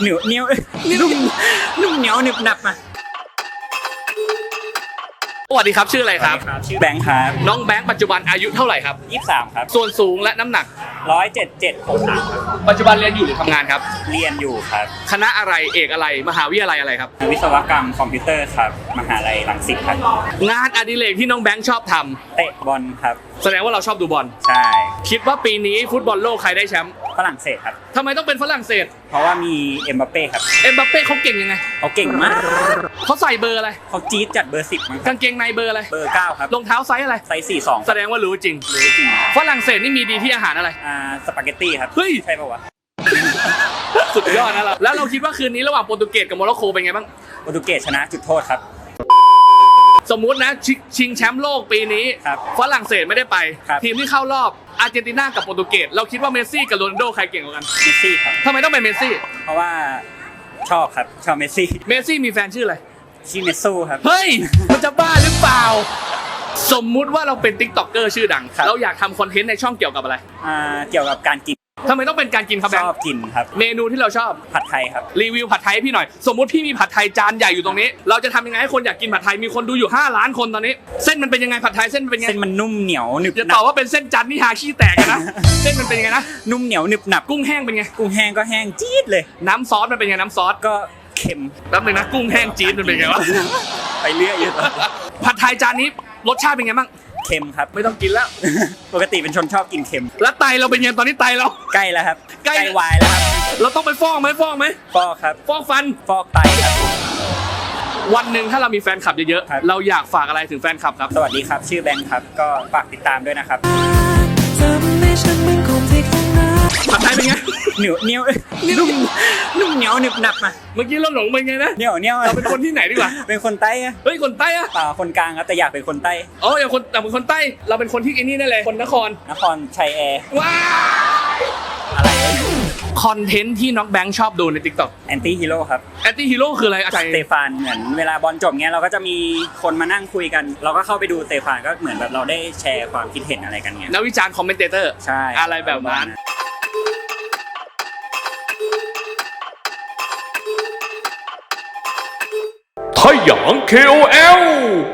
เหนียวเหนียวนุ่มนุ่มเหนียวหนึบหนับอะสวัสดีครับชื่ออะไรครับ ชื่อแบงค์ครับน้องแบงค์ปัจจุบันอายุเท่าไหร่ครับยี่สามครับ ส่วนสูงและน้ำหนักร้อยเจ็ดเจ็ดหกสามครับ ปัจจุบันเรียนอยู่หรือทำงานครับ เรียนอยู่ครับ คณะอะไรเอกอะไรมหาวิทยาลัยอะไรครับ วิศวกรรมคอมพิวเตอร์ครับ มหาลัยรังสิตครับ งานอดิเรกที่น้องแบงค์ชอบทำเตะบอลครับ แสดงว่าเราชอบดูบอล ใช่ คิดว่าปีนี้ฟุตบอลโลกใครได้แชมป์ ฝรั่งเศสครับ ทำไมต้องเป็นฝรั่งเศส เพราะว่ามีเอ็มบัปเป้ครับเอ็มบัปเป้เขาเก่งยังไง เขาเก่งมากเขาใส่เบอร์อะไร เขาจี๊ดจัดเบอร์สิบมั้งคการับงเกงในเบอร์อะไร เบอร์เก้าครับรองเท้าไซส์อะไร ไซส์สี่สองแสดงว่ารู้จริงรู้จริงฝรั่งเศสนี่มีดีที่อาหารอะไร อ่าสปาเกตตี้ครับเฮ้ย ใช่ปะวะสุดยอดนะเราแล้วเราคิดว่าคืนนี้ระหว่างโปรตุเกสกับโมร็อกโกเป็นไงบ้าง โปรตุเกสชนะจุดโทษครับ สมมุตินะชชิงแชมป์โลกปีนี้ครับฝรั่งเศสไม่ได้ไป ครับ ทีมที่เข้ารอบอาร์เจนตินากับโปรตุเกสเราคิดว่าเมสซี่กับโรนัลโดใครเก่งกว่ากันเมสซี่ครับ ทำไมต้องเป็นเมสซี่เพราะว่าชอบครับ ชอบเมสซี่เมสซี่มีแฟนชื่ออะไร ชื่อเมสซูครับ เฮ้ย มันจะบ้าหรือเปล่า สมมุติว่าเราเป็นติ๊กต็อกเกอร์ชื่อดัง ครับ เราอยากทำคอนเทนต์ในช่องเกี่ยวกับอะไร อ่าเกี่ยวกับการกิน ทำไมต้องเป็นการกินครับแบชงอบค์กินครับ เมนูที่เราชอบ ผัดไทยครับ รีวิวผัดไทยให้พี่หน่อย สมมุติพี่มีผัดไทยจานใหญ่อยู่ตรงนี้ เราจะทำยังไงให้คนอยากกินผัดไทยมีคนดูอยู่ 5 ล้านคนตอนนี้ เส้นมันเป็นยังไงผัดไทยเส้นมันเป็นยังไงเส้นมันนุ่มเหนียวหนึบอย่าหนัตอบบว่าเป็นเส้นจันทร์นี่หาขี้แตกนะ เส้นมันเป็นยังไงนะ นุ่มเหนียวหนึบหนับ กุ้งแห้งเป็นไง กุ้งแห้งก็แห้งจี๊ดเลย น้ำซอสมันเป็นไงน้ำซอสก็เค็มแป๊บนึงนะกุ้งแห้งจี๊ดมันเป็นไงวะ ไปเรื่อยอยู่ ผัดไทยจานนี้รสชาติเป็นไงบ้าง เค็มครับ ไม่ต้องกินแล้ว ปกติเป็นชนชอบกินเค็ม แล้วไตเราเป็นไงตอนนี้ไตเรา ใกล้แล้วครับ ใกล้ วายแล้วครับเราต้องไปฟอกไหมฟอกไหมฟอกครับ ฟอกฟัน ฟอกไตครับ วันหนึ่งถ้าเรามีแฟนคลับเยอะครับ ๆ เราอยากฝากอะไรถึงแฟนคลับครับ สวัสดีครับ ชื่อแบงค์ครับ ก็ฝากติดตามด้วยนะครับ ทำให้ฉันเป็น เป็นไงเหนียวเหนียวนุ่มนุ่มเหนียวหนึบหนับอะเมื่อกี้เราหลงเป็นไงนะเหนียวเหนียวเราเป็นคนที่ไหนดีกว่า เป็นคนใต้อะเฮ้ยคนใต้อะเปล่าคนกลางครับแต่อยากเป็นคนใต้อ๋ออย่างคนแต่เป็นคนใต้เราเป็นคนที่ไอ้นี่นั่นเลยคนนครนครชัยแอร์ว้าอะไรคอนเทนต์ที่น้องแบงค์ชอบดูใน t ิ k t o k แอนตี้ฮีโร่ครับแอนตี้ฮีโร่คืออะไรใจสเตฟานเหมือนเวลาบอลจบเงี้ยเราก็จะมีคนมานั่งคุยกัน เราก็เข้าไปดูสเตฟานก็เหมือนแบบเราได้แชร์ความคิดเห็นอะไรกันเงี้ยนักวิจารณ์คอมเมนเตเตอร์ใช่อะไรแบบนั้น 指 K O L。